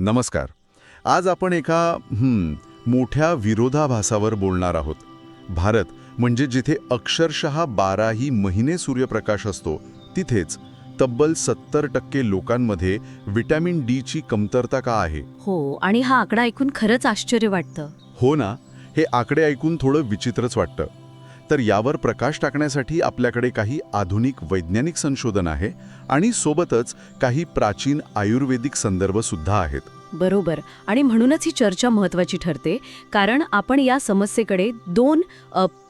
नमस्कार. आज आपण एका मोठ्या विरोधाभासावर बोलणार आहोत. भारत म्हणजे जिथे अक्षरशः बाराही महिने सूर्यप्रकाश असतो तिथेच तब्बल सत्तर टक्के लोकांमध्ये विटॅमिन डीची कमतरता का आहे? हो आणि हा आकडा ऐकून खरंच आश्चर्य वाटतं. हो ना हे आकडे ऐकून थोडं विचित्रच वाटतं. तर यावर प्रकाश टाकण्यासाठी आपल्याकडे काही आधुनिक वैज्ञानिक संशोधन आहे आणि सोबतच काही प्राचीन आयुर्वेदिक संदर्भसुद्धा आहेत. बरोबर. आणि म्हणूनच ही चर्चा महत्वाची ठरते कारण आपण या समस्येकडे दोन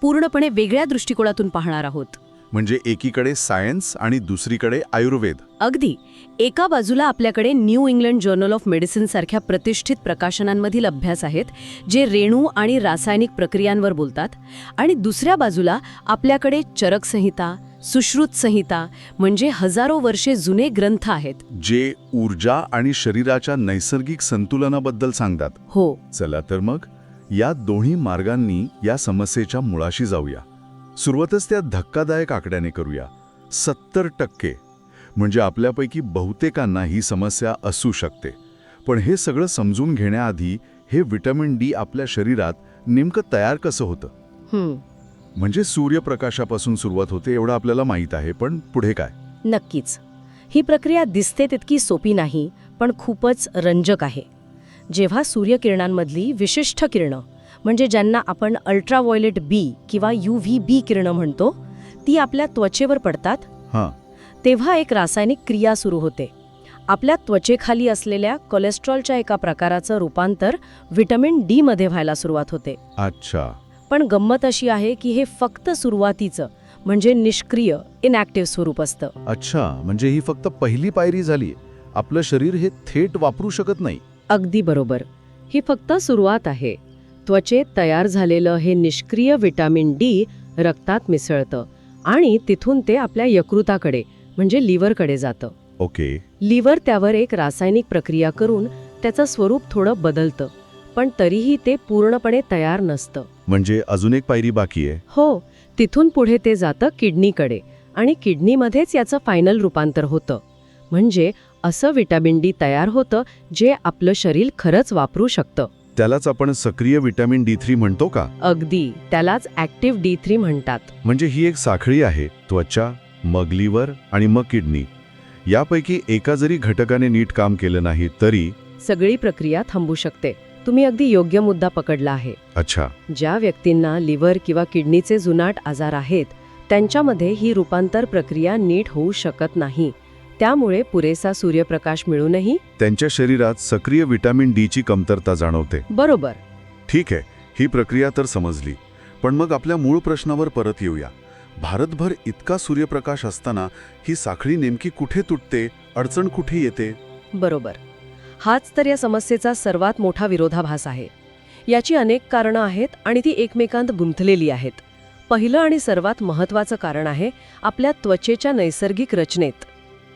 पूर्णपणे वेगळ्या दृष्टिकोनातून पाहणार आहोत. म्हणजे एकीकडे सायन्स आणि दुसरीकडे आयुर्वेद. अगदी. एका बाजूला आपल्याकडे New England journal of medicine सारख्या प्रतिष्ठित प्रकाशनांमधील अभ्यास आहेत जे रेणू आणि रासायनिक प्रक्रियांवर बोलतात आणि दुसऱ्या बाजूला आपल्याकडे चरक संहिता सुश्रुत संहिता म्हणजे हजारो वर्षे जुने ग्रंथ आहेत. जे ऊर्जा आणि शरीराच्या नैसर्गिक संतुलनाबद्दल सांगतात. हो. चला तर मग या दोन्ही मार्गांनी या समस्येच्या मुळाशी जाऊया. सुरुवातच त्या धक्कादायक आकड्याने करूया. सत्तर टक्के. म्हणजे आपल्यापैकी बहुतेकांना ही समस्या असू शकते. पण हे सगळं समजून घेण्याआधी हे विटॅमिन डी आपल्या शरीरात नेमकं तयार कसं होतं? म्हणजे सूर्यप्रकाशापासून सुरुवात होते एवढं आपल्याला माहीत आहे पण पुढे काय? नक्कीच. ही प्रक्रिया दिसते तितकी सोपी नाही पण खूपच रंजक आहे. जेव्हा सूर्यकिरणांमधली विशिष्ट किरणं म्हणजे ज्यांना आपण अल्ट्राव्हायोलेट बी किंवा यू व्ही बी किरणं म्हणतो ती आपल्या त्वचेवर पडतात. हां. तेव्हा एक रासायनिक क्रिया सुरू होते. आपल्या त्वचेखाली असलेल्या कोलेस्ट्रॉलच्या एका प्रकाराचं रूपांतर व्हिटॅमिन डी मध्ये व्हायला सुरुवात होते. अच्छा. पण गंमत अशी आहे की हे फक्त सुरुवातीचं म्हणजे निष्क्रिय इनॅक्टिव्ह स्वरूप असतं. अच्छा म्हणजे ही फक्त पहिली पायरी झाली. आपलं शरीर हे थेट वापरू शकत नाही. अगदी बरोबर. ही फक्त सुरुवात आहे. त्वचेत तयार झालेलं हे निष्क्रिय विटॅमिन डी रक्तात मिसळतं आणि तिथून ते आपल्या यकृताकडे म्हणजे लिव्हरकडे जातं. ओके. लिव्हर त्यावर एक रासायनिक प्रक्रिया करून त्याचं स्वरूप थोडं बदलतं पण तरीही ते पूर्णपणे तयार नसतं. म्हणजे अजून एक पायरी बाकी आहे? हो तिथून पुढे ते जातं किडनीकडे आणि किडनीमध्येच याचं फायनल रूपांतर होतं. म्हणजे असं विटॅमिन डी तयार होतं जे आपलं शरीर खरंच वापरू शकतं. त्यालाच आपण सक्रिय विटॅमिन डी थ्री म्हणतो का? अगदी. त्यालाच ॲक्टिव्ह डी थ्री म्हणतात. म्हणजे ही एक साखळी आहे त्वचा मग लिव्हर आणि मग किडनी. यापैकी एका जरी घटकाने नीट काम केलं नाही तरी सगळी प्रक्रिया थांबू शकते. तुम्ही अगदी योग्य मुद्दा पकडला आहे. अच्छा. ज्या व्यक्तींना लिव्हर किंवा किडनीचे जुनाट आजार आहेत त्यांच्यामध्ये ही रूपांतर प्रक्रिया नीट होऊ शकत नाही. त्यामुळे पुरेसा सूर्यप्रकाश मिळूनही त्यांच्या शरीरात सक्रिय विटॅमिन डीची कमतरता जाणवते. बरोबर. ठीक आहे ही प्रक्रिया तर समजली. पण मग आपल्या मूळ प्रश्नावर परत येऊया. भारतभर इतका सूर्यप्रकाश असताना ही साखळी नेमकी कुठे तुटते? अडचण कुठे येते? बरोबर. हाच तर या समस्येचा सर्वात मोठा विरोधाभास आहे. याची अनेक कारणं आहेत आणि ती एकमेकांत गुंतलेली आहेत. पहिलं आणि सर्वात महत्त्वाचं कारण आहे आपल्या त्वचेच्या नैसर्गिक रचनेत.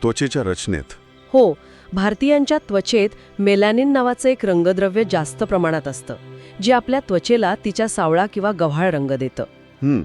त्वचेच्या रचनेत. हो भारतीयांच्या त्वचेत मेलॅनिन नावाचं एक रंगद्रव्य जास्त प्रमाणात असतं जे आपल्या त्वचेला तिच्या सावळा किंवा गव्हाळ रंग देतं. हं.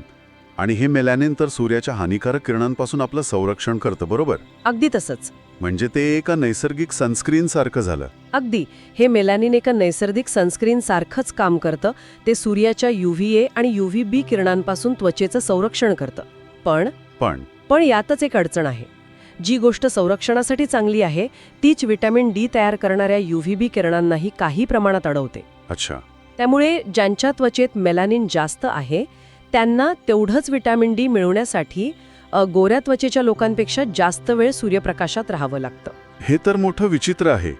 आणि हे मेलॅनिन तर सूर्याच्या हानिकारक किरणांपासून आपलं संरक्षण करतं बरोबर? अगदी तसंच. म्हणजे ते एका नैसर्गिक सनस्क्रीन सारखं झालं. अगदी हे मेलॅनिन एका नैसर्गिक सनस्क्रीन सारखंच काम करतं ते सूर्याच्या युव्ही ए आणि युव्ही बी किरणांपासून त्वचेचं संरक्षण करतं. पण पण? पण यातच एक अडचण आहे. जी गोष्ट संरक्षणासाठी चांगली आहे तीच विटॅमिन डी तयार करणाऱ्या युव्ही बी किरणांनाही काही प्रमाणात अडवते. अच्छा. त्यामुळे ज्यांच्या त्वचेत मेलॅनिन जास्त आहे त्यांना तेवढंच विटॅमिन डी मिळवण्यासाठी गोऱ्या त्वचेच्या लोकांपेक्षा जास्त वेळ सूर्यप्रकाशात राहावं लागतं. हे तर मोठं विचित्र आहे.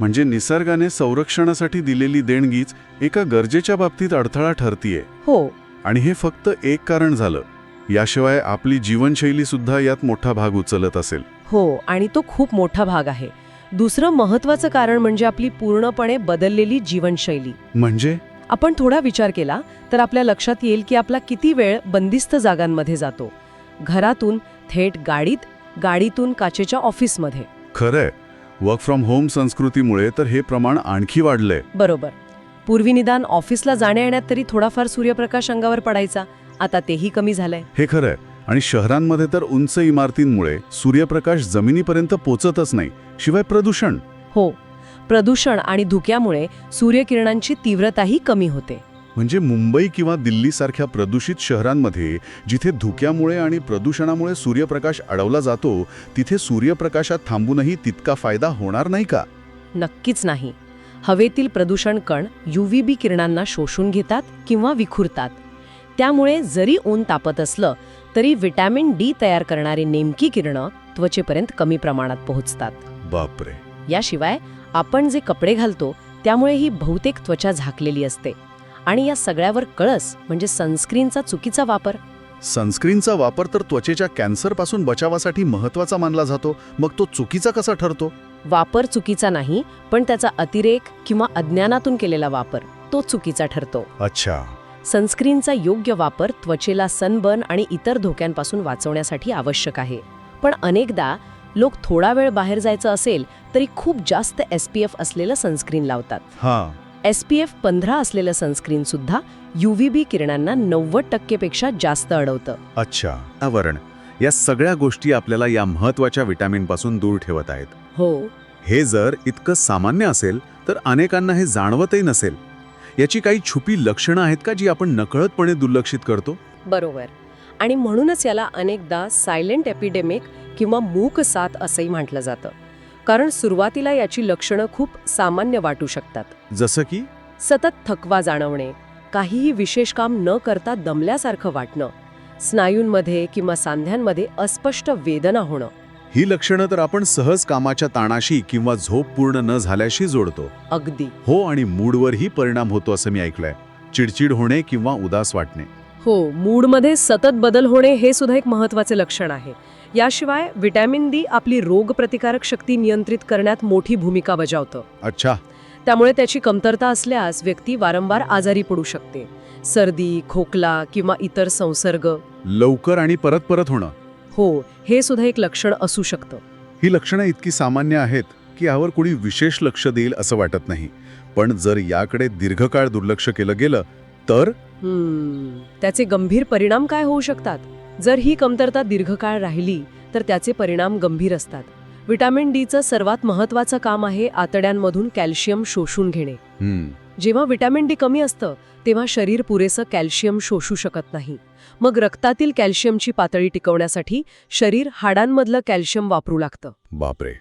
म्हणजे निसर्गाने संरक्षणासाठी दिलेली देणगीच एका गरजेच्या बाबतीत अडथळा ठरतीये. हो. आणि हे फक्त एक कारण झालं. याशिवाय आपली जीवनशैली सुद्धा यात मोठा भाग उचलत असेल. हो आणि तो खूप मोठा भाग आहे. दुसरं महत्वाचं कारण म्हणजे आपली पूर्णपणे बदललेली जीवनशैली. म्हणजे? आपण थोडा विचार केला तर आपल्या लक्षात येईल की आपला किती वेळ बंदिस्त जागांमध्ये जातो. घरातून थेट गाडीत गाडीतून काचेच्या ऑफिसमध्ये. खरंय. वर्क फ्रॉम होम संस्कृतीमुळे तर हे प्रमाण आणखी वाढलंय. बरोबर. पूर्वी निदान ऑफिसला जाण्या येण्यात तरी थोडाफार सूर्यप्रकाश अंगावर पडायचा. आता तेही कमी झालंय. हे खरंय. आणि शहरांमध्ये तर उंच इमारतींमुळे सूर्यप्रकाश जमिनीपर्यंत पोचतच नाही शिवाय प्रदूषण. हो. प्रदूषण आणि धुक्यामुळे सूर्यकिरणांची तीव्रताही कमी होते. म्हणजे मुंबई किंवा दिल्लीसारख्या प्रदूषित शहरांमध्ये जिथे धुक्यामुळे आणि प्रदूषणामुळे सूर्यप्रकाश अडवला जातो तिथे सूर्यप्रकाशात थांबूनही तितका फायदा होणार नाही का? नक्कीच नाही. हवेतील प्रदूषण कण युव्ही बी किरणांना शोषून घेतात किंवा विखुरतात. त्यामुळे जरी ऊन तापत असलं तरी विटॅमिन डी तयार करणारी नेमकी किरणं त्वचेपर्यंत कमी प्रमाणात पोहोचतात. बापरे. याशिवाय आपण जे कपडे घालतो त्यामुळे ही बहुतेक त्वचा झाकलेली असते. आणि या सगळ्यावर कळस म्हणजे सनस्क्रीनचा चुकीचा वापर. सनस्क्रीनचा वापर तर त्वचेच्या कॅन्सरपासून बचावासाठी महत्त्वाचा मानला जातो मग तो चुकीचा कसा ठरतो? वापर चुकीचा नाही पण त्याचा अतिरेक किंवा अज्ञानातून केलेला वापर तो चुकीचा ठरतो. अच्छा. सनस्क्रीनचा योग्य वापर त्वचेला सनबर्न आणि इतर धोक्यांपासून वाचवण्यासाठी आवश्यक आहे. पण अनेकदा लोक थोडा वेळ बाहेर जायचं असेल तरी खूप जास्त एस पी एफ असलेलं सनस्क्रीन लावतात. हा. एस पी एफ पंधरा असलेलं सनस्क्रीन सुद्धा युव्ही बी किरणांना नव्वद टक्केपेक्षा जास्त अडवतं. अच्छा. आवरण. या सगळ्या गोष्टी आपल्याला या महत्त्वाच्या विटॅमिनपासून दूर ठेवत आहेत. हो. हे जर इतकं सामान्य असेल तर अनेकांना हे जाणवतही नसेल. याची काही छुपी लक्षणं आहेत का जी आपण नकळतपणे दुर्लक्षित करतो? बरोबर. आणि म्हणूनच याला अनेकदा सायलेंट एपिडेमिक किंवा मूक साथ असंही म्हटलं जातं. कारण सुरुवातीला याची लक्षणं खूप सामान्य वाटू शकतात. जसं की? सतत थकवा जाणवणे काहीही विशेष काम न करता दमल्यासारखं वाटणं स्नायूंमध्ये किंवा सांध्यांमध्ये अस्पष्ट वेदना होणं. ही लक्षणं तर आपण सहज कामाच्या ताणाशी किंवा झोप पूर्ण न झाल्याशी जोडतो. अगदी. हो आणि मूडवरही परिणाम होतो असं मी ऐकलंय. चिडचिड होणे किंवा उदास वाटणे. हो मूडमध्ये सतत बदल होणे हे सुद्धा एक महत्त्वाचे लक्षण आहे. याशिवाय विटॅमिन डी आपली रोगप्रतिकारक शक्ती नियंत्रित करण्यात मोठी भूमिका बजावतं. अच्छा. त्यामुळे त्याची कमतरता असल्यास व्यक्ती वारंवार आजारी पडू शकते. सर्दी खोकला किंवा इतर संसर्ग. लवकर आणि परत परत होणं. हो हे सुद्धा एक लक्षण असू शकतं. ही लक्षणं इतकी सामान्य आहेत की यावर कोणी विशेष लक्ष देईल असं वाटत नाही. पण जर याकडे दीर्घकाळ दुर्लक्ष केलं गेलं तर? त्याचे गंभीर परिणाम काय होऊ शकतात? जर ही कमतरता दीर्घकाळ राहिली तर त्याचे परिणाम गंभीर असतात. विटॅमिन डीचं सर्वात महत्वाचं काम आहे आतड्यांमधून कॅल्शियम शोषून घेणे. जेव्हा विटॅमिन डी कमी असतं तेव्हा शरीर पुरेसं कॅल्शियम शोषू शकत नाही. मग रक्तातील कॅल्शियमची पातळी टिकवण्यासाठी शरीर हाडांमधलं कॅल्शियम वापरू लागतं. बापरे.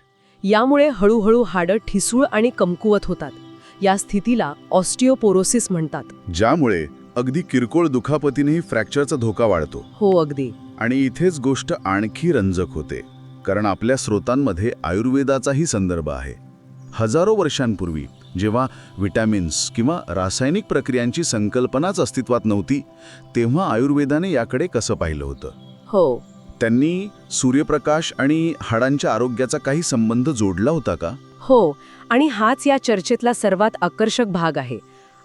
यामुळे हळूहळू हाडं ठिसूळ आणि कमकुवत होतात. या स्थितीला ऑस्टिओपोरोसिस म्हणतात. ज्यामुळे अगदी किरकोळ दुखापतीनेही फ्रॅक्चरचा धोका वाढतो. हो अगदी. आणि इथेच गोष्ट आणखी रंजक होते. कारण आपल्या स्रोतांमध्ये आयुर्वेदाचाही संदर्भ आहे. हजारो वर्षांपूर्वी जेव्हा विटॅमिन्स किंवा रासायनिक प्रक्रियांची संकल्पनाच अस्तित्वात नव्हती तेव्हा आयुर्वेदाने याकडे कसं पाहिलं होतं? हो. त्यांनी सूर्यप्रकाश आणि हाडांच्या आरोग्याचा काही संबंध जोडला होता का? हो आणि हाच या चर्चेतला सर्वात आकर्षक भाग आहे.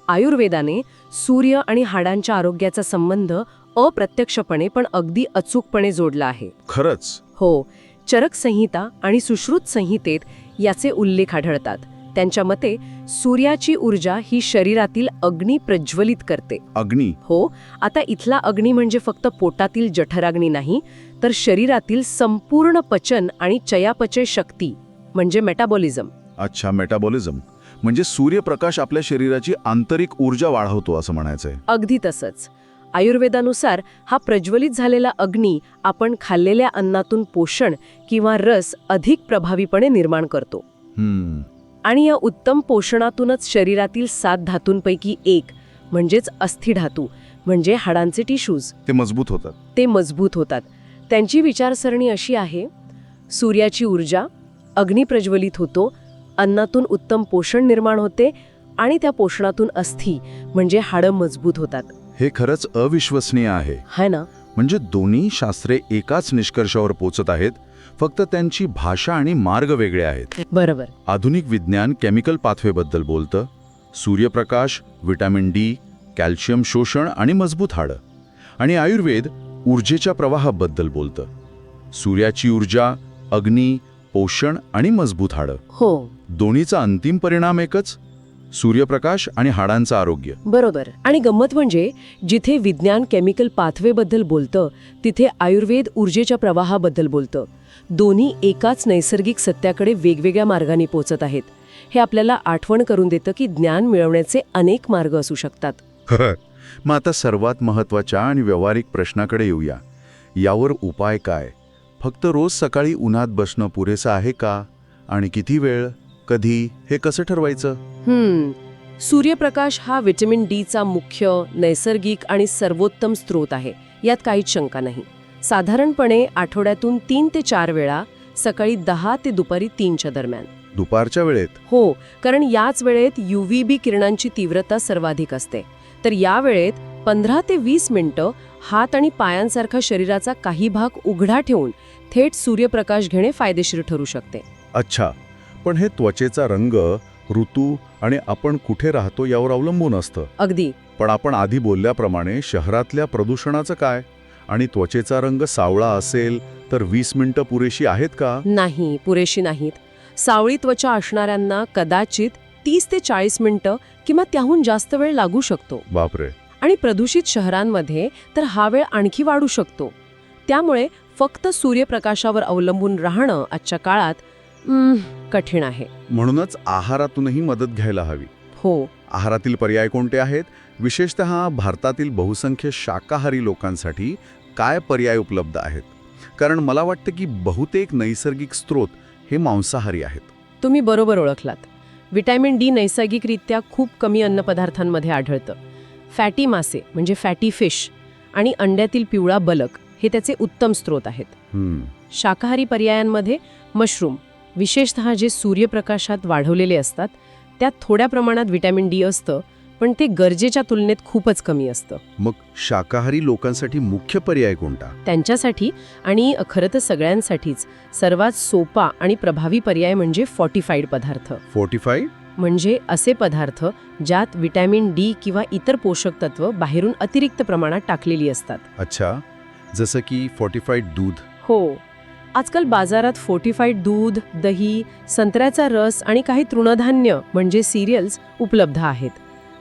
आयुर्वेदाने सूर्य आणि हाडांच्या आरोग्याचा संबंध अप्रत्यक्षपणे पण अगदी अचूकपणे जोडला आहे. खरंच? हो चरक संहिता आणि सुश्रुत संहितेत याचे उल्लेख आढळतात. त्यांच्या मते सूर्याची ऊर्जा ही शरीरातील अग्नी प्रज्वलित करते. अग्नी? हो आता इथला अग्नी म्हणजे फक्त पोटातील जठराग्नी नाही तर शरीरातील संपूर्ण पचन आणि चयापचय शक्ती म्हणजे मेटाबॉलिझम अच्छा मेटाबॉलिझम म्हणजे सूर्यप्रकाश आपल्या शरीराची आंतरिक ऊर्जा वाढवतो असं म्हणायचंय. अगदी तसंच. आयुर्वेदानुसार हा प्रज्वलित झालेला अग्नी आपण खाल्लेल्या अन्नातून पोषण किंवा रस अधिक प्रभावीपणे निर्माण करतो. आणि या उत्तम पोषणातूनच शरीरातील सात धातूंपैकी एक म्हणजेच अस्थिधातू म्हणजे हाडांचे टिश्यूज. ते मजबूत होतात. ते मजबूत होतात. त्यांची विचारसरणी अशी आहे सूर्याची ऊर्जा अग्नी प्रज्वलित होतो अन्नातून उत्तम पोषण निर्माण होते आणि त्या पोषणातून अस्थी म्हणजे हाडं मजबूत होतात. हे खरंच अविश्वसनीय आहे. है ना. म्हणजे दोन्ही शास्त्रे एकाच निष्कर्षावर पोचत आहेत फक्त त्यांची भाषा आणि मार्ग वेगळे आहेत. बरोबर. आधुनिक विज्ञान केमिकल पाथवेबद्दल बोलतं सूर्यप्रकाश विटॅमिन डी कॅल्शियम शोषण आणि मजबूत हाडं. आणि आयुर्वेद ऊर्जेच्या प्रवाहाबद्दल बोलतं. सूर्याची ऊर्जा अग्नी पोषण आणि मजबूत हाडं. हो. दोन्हीचा अंतिम परिणाम एकच सूर्यप्रकाश आणि हाडांचं आरोग्य. बरोबर. आणि गंमत म्हणजे जिथे विज्ञान केमिकल पाथवेबद्दल बोलतं तिथे आयुर्वेद ऊर्जेच्या प्रवाहाबद्दल बोलतं. दोन्ही एकाच नैसर्गिक सत्याकडे वेगवेगळ्या मार्गाने पोचत आहेत. हे आपल्याला आठवण करून देतं की ज्ञान मिळवण्याचे अनेक मार्ग असू शकतात. मग आता सर्वात महत्त्वाच्या आणि व्यावहारिक प्रश्नाकडे येऊया. यावर उपाय काय? फक्त रोज सकाळी उन्हात बसणं पुरेसं आहे का? आणि किती वेळ? कधी हे कसं ठरवायचं? हम्म. सूर्यप्रकाश हा व्हिटॅमिन डीचा मुख्य नैसर्गिक आणि सर्वोत्तम स्रोत आहे. यात काहीच शंका नाही. साधारणपणे आठवड्यातून तीन ते चार वेळा सकाळी दहा ते दुपारी तीनच्या दरम्यान. दुपारच्या वेळेत? हो कारण याच वेळेत बी किरणांची तीव्रता सर्वाधिक असते. तर या वेळेत पंधरा ते वीस मिनिटं हात आणि पायांसारखा शरीराचा काही भाग उघडा ठेवून थेट सूर्यप्रकाश घेणे फायदेशीर ठरू शकते. अच्छा. पण हे त्वचेचा रंग ऋतू आणि आपण कुठे राहतो यावर अवलंबून असतं. अगदी. पण आपण आधी बोलल्याप्रमाणे शहरातल्या प्रदूषणाचं काय? आणि त्वचेचा रंग सावळा असेल तर वीस मिनिटं पुरेशी आहेत का? नाही पुरेशी नाहीत. सावळी त्वचा असणाऱ्यांना कदाचित तीस ते चाळीस मिनिटं किंवा त्याहून जास्त वेळ लागू शकतो. बापरे. आणि प्रदूषित शहरांमध्ये तर हा वेळ आणखी वाढू शकतो. त्यामुळे फक्त सूर्यप्रकाशावर अवलंबून राहणं आजच्या काळात कठीण आहे. म्हणूनच आहारातूनही मदत घ्यायला हवी. हो. आहारातील पर्याय कोणते आहेत? विशेषतः भारतातील बहुसंख्य शाकाहारी लोकांसाठी काय पर्याय उपलब्ध आहेत? कारण मला वाटतं की बहुतेक नैसर्गिक स्रोत हे मांसाहारी आहेत. तुम्ही बरोबर ओळखलात. विटॅमिन डी नैसर्गिकरित्या खूप कमी अन्नपदार्थांमध्ये आढळतं. फॅटी मासे म्हणजे फॅटी फिश आणि अंड्यातील पिवळा बलक हे त्याचे उत्तम स्रोत आहेत. शाकाहारी पर्यायांमध्ये मशरूम विशेषतः जे सूर्यप्रकाशात वाढवलेले असतात त्यात थोड्या प्रमाणात विटॅमिन डी असतं पण ते गरजेच्या तुलनेत खूपच कमी असतं. मग शाकाहारी लोकांसाठी मुख्य पर्याय कोणता? त्यांच्यासाठी आणि खरं तर सगळ्यांसाठीच सर्वात सोपा आणि प्रभावी पर्याय म्हणजे फॉर्टिफाईड पदार्थ. फोर्टिफाईड म्हणजे असे पदार्थ ज्यात विटॅमिन डी किंवा इतर पोषक तत्व बाहेरून अतिरिक्त प्रमाणात टाकलेली असतात. अच्छा जसं की फोर्टिफाईड दूध. हो आजकाल बाजारात फोर्टिफाईड दूध दही संत्र्याचा रस आणि काही तृणधान्य म्हणजे सिरियल्स उपलब्ध आहेत.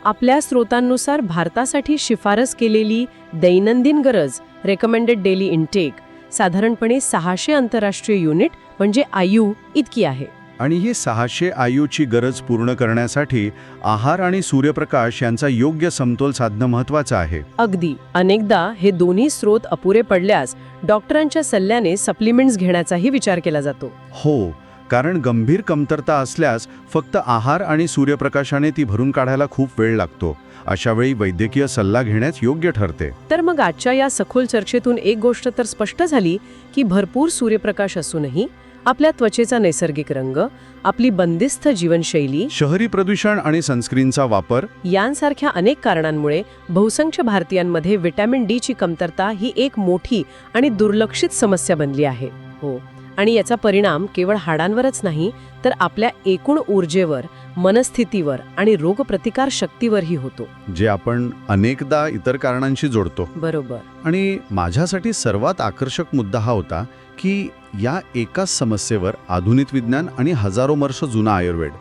आपल्या स्रोतांनुसार भारतासाठी शिफारस केलेली दैनंदिन गरज रेकमेंडेड डेली इनटेक साधारणपणे सहाशे आंतरराष्ट्रीय युनिट म्हणजे आयु इतकी आहे. आणि ही सहाशे आयूची गरज पूर्ण करण्यासाठी आहार आणि सूर्यप्रकाश यांचा योग्य समतोल साधणं महत्वाचं आहे. अगदी. अनेकदा हे दोन्ही स्रोत अपुरे पडल्यास डॉक्टरांच्या सल्ल्याने सप्लिमेंट्स घेण्याचाही विचार केला जातो. हो कारण गंभीर कमतरता असल्यास फक्त आहार आणि सूर्यप्रकाशाने ती भरून काढायला खूप वेळ लागतो. अशा वेळी वैद्यकीय सल्ला घेण्यास योग्य ठरते. तर मग आजच्या या सखोल चर्चेतून एक गोष्ट तर स्पष्ट झाली की भरपूर सूर्यप्रकाश असूनही आपल्या त्वचेचा नैसर्गिक रंग आपली बंदिस्त जीवनशैली शहरी प्रदूषण आणि सनस्क्रीनचा वापर यांसारख्या अनेक कारणांमुळे बहुसंख्य भारतीयांमध्ये विटॅमिन डी ची कमतरता ही एक मोठी आणि दुर्लक्षित समस्या बनली आहे. हो. आणि याचा परिणाम केवळ हाडांवरच नाही तर आपल्या एकूण ऊर्जेवर मनस्थितीवर आणि रोगप्रतिकार शक्तीवरही होतो. जे आपण अनेकदा इतर कारणांशी जोडतो. बरोबर. आणि माझ्यासाठी सर्वात आकर्षक मुद्दा हा होता की या एकाच समस्येवर आधुनिक विज्ञान आणि हजारो वर्ष जुना आयुर्वेद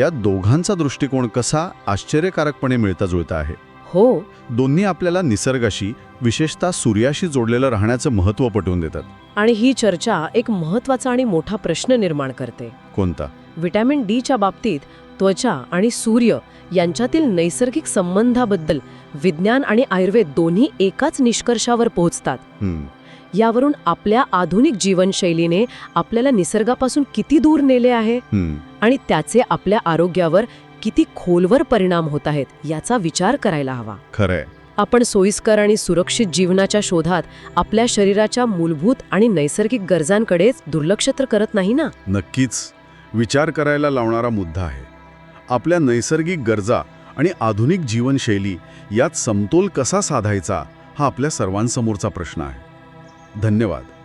या दोघांचा दृष्टिकोन कसा आश्चर्यकारकपणे मिळता जुळता आहे. हो. दोन्ही आपल्याला निसर्गाशी विशेषतः सूर्याशी जोडलेलं राहण्याचं महत्त्व पटवून देतात. आणि ही चर्चा एक महत्त्वाचा आणि मोठा प्रश्न निर्माण करते. कोणता? विटॅमिन डीच्या बाबतीत त्वचा आणि सूर्य यांच्यातील नैसर्गिक संबंधाबद्दल विज्ञान आणि आयुर्वेद दोन्ही एकाच निष्कर्षावर पोहोचतात. यावरून आपल्या आधुनिक जीवनशैलीने आपल्याला निसर्गापासून किती दूर नेले आहे. आणि त्याचे आपल्या आरोग्यावर किती खोलवर परिणाम होत आहेत याचा विचार करायला हवा. खरंय. आपण सोयीस्कर आणि सुरक्षित जीवनाच्या शोधात आपल्या शरीराच्या मूलभूत आणि नैसर्गिक गरजांकडेच दुर्लक्ष तर करत नाही ना? नक्कीच. विचार करायला लावणारा मुद्दा आहे. आपल्या नैसर्गिक गरजा आणि आधुनिक जीवनशैली यात समतोल कसा साधायचा हा आपल्या सर्वांसमोरचा प्रश्न आहे. धन्यवाद.